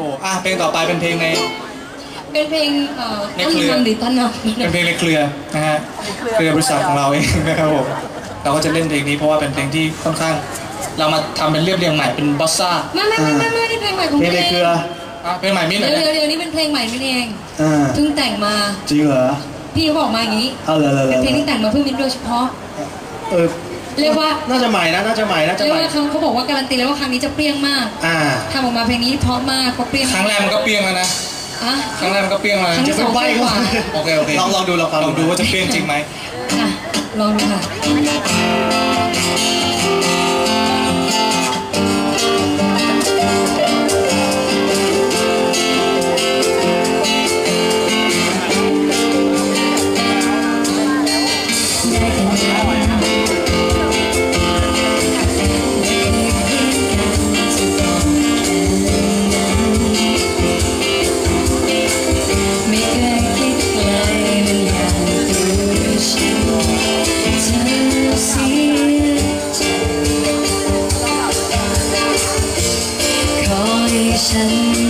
โอ้อะเพลงต่อไปเป็นเพลงใน เป็นเพลงเอ่อในต้นเครือ นำหรือต้นนเป็นเพลงในเครือนะฮะเครือบริษัทของเราเองนะครับผมเราก็จะเล่นเพลงนี้เพราะว่าเป็นเพลงที่ค่อนข้าง เรามาทำเป็นเรียบเรียงใหม่เป็นบอสซ่าำไม่ไม่ไม่ไม่ไม่ได้เพลงใหม่ของเพลงในเครืออะเพลงใหม่มิ้นท์หน่เดี๋อยยวนะเดี๋ยวเดี๋ยวนี้เป็นเพลงใหม่ไม่เองอ่าเพิ่งแต่งมา จริงเหรอพี่เขาบอกมาอย่างนี้ เอาเลยเลยเป็นเพลงที่แต่งมาเพื่อมินโดยเฉพาะ เออ เรียกว่าน่าจะใหม่นะน่าจะใหม่น่าจะเรียใหกม่ว่าเขาเขาบอกว่าการันตีแล้วว่าครั้งนี้จะเปรี้ยงมากอ่าทำออกมาเพลงนี้เพราะมากเพราะเปรี้ยงครั้งแรกมันก็เปรี้ยงแล้วนะอะ ครั้งแรกมันก็เปรี้ยงแล้วครั้งนะที่สองใบ้กว่า โอเคโอเคลองลองดูลองฟังลองดูว่าจะเปรี้ยงจริงไหมอะลองดูค่ะ ฉัน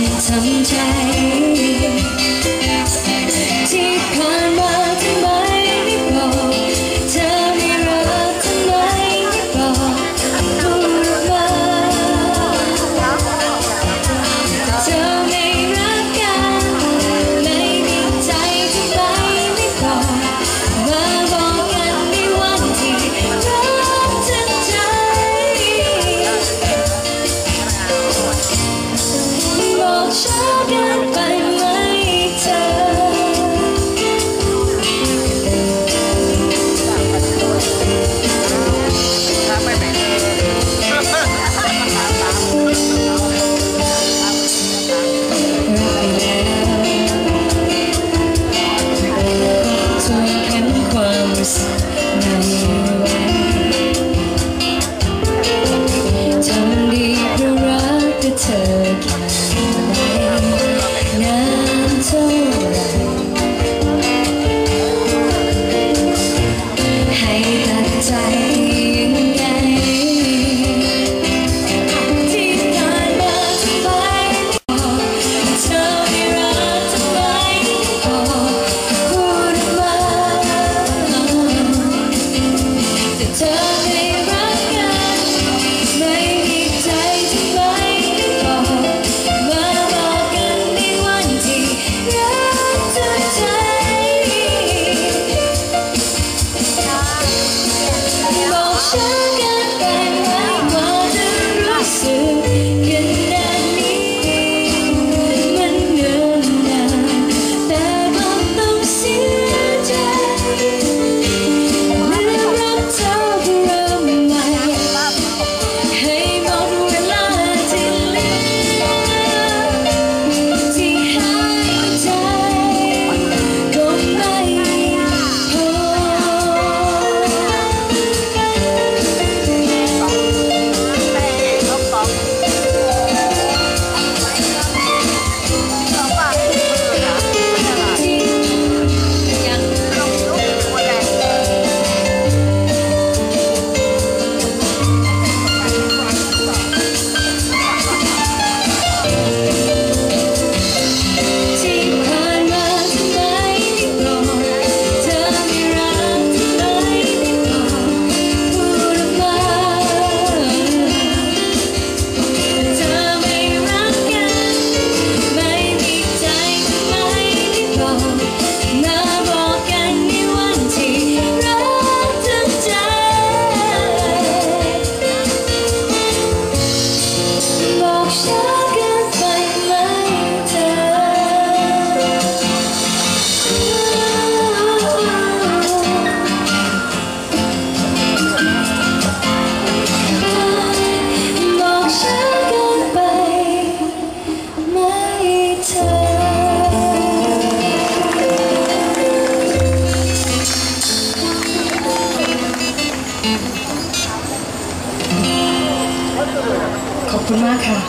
มากค่ะ